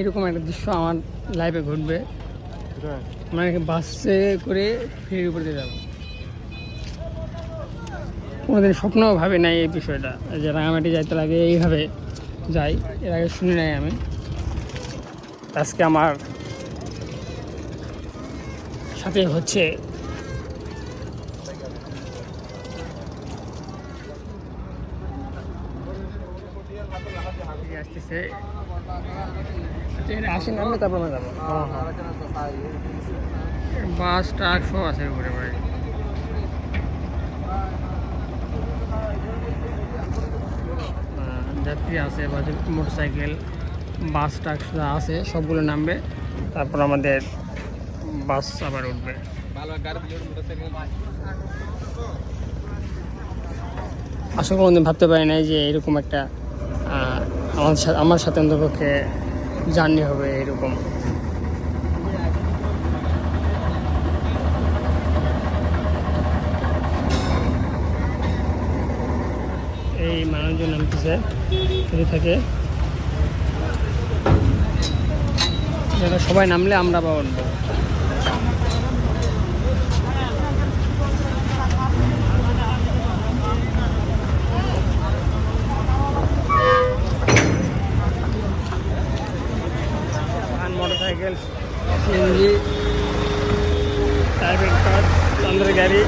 এরকম একটা দৃশ্য আমার লাইফে ঘটবে। মানে বাসে করে ফেরির উপর দিয়ে যাব। কোনোদিন স্বপ্ন ভাবে নাই এই বিষয়টা। যে রাঙামাটি যাইতে লাগে এইভাবে যাই। এর আগে শুনি নাই আমি। আজকে আমার সাথে হচ্ছে আসতেছে। আসেন নামলে তারপর আমরা যাব। বাস ট্রাক সব আছে উপরে ভাই। যাত্রী আছে বা মোটর সাইকেল বাস ট্রাক আছে সবগুলো নামবে। তারপর আমাদের বাস আবার উঠবে। আসলে কোনোদিন ভাবতে পারি নাই যে এরকম একটা আমার সাথে আমার সাথে অন্তপক্ষে জার্নি হবে এরকম। এই মানুষজন নামতেছে ফেরি থেকে। সবাই নামলে আমরা বা উঠবো সাইকেল সিএনজি প্রাইভেট কার চন্দ্রের গাড়ি।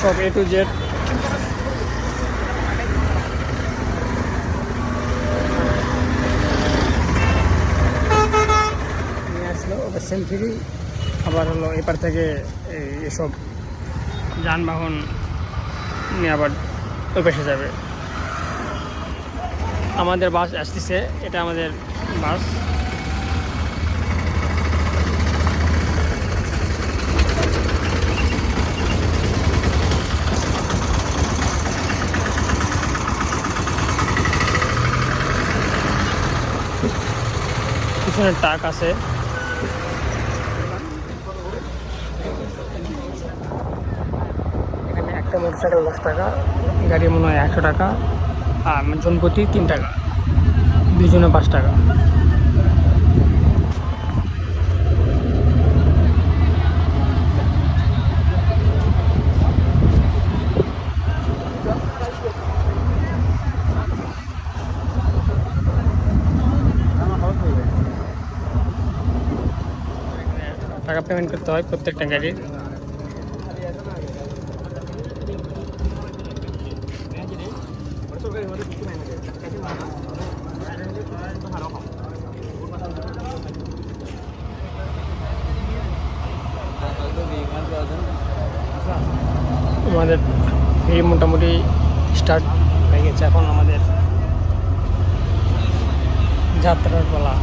সব এ টু জেড সেলফি আবার হলো এপার থেকে এসব যানবাহন নিয়ে আবার ওই পাশে যাবে। আমাদের বাস আসতেছে, এটা আমাদের বাস। পিছনে ট্রাক আছে। একটা মোটর সাইকেল দশ টাকা, গাড়ি মনে হয় একশো টাকা। আর জনপ্রতি তিন টাকা। দুজনে পাঁচ টাকা। টাকা পেমেন্ট করতে হয় প্রত্যেকটা গাড়ির আমাদের এই মোটামুটি স্টার্ট হয়ে গেছে এখন আমাদের যাত্রার পালা।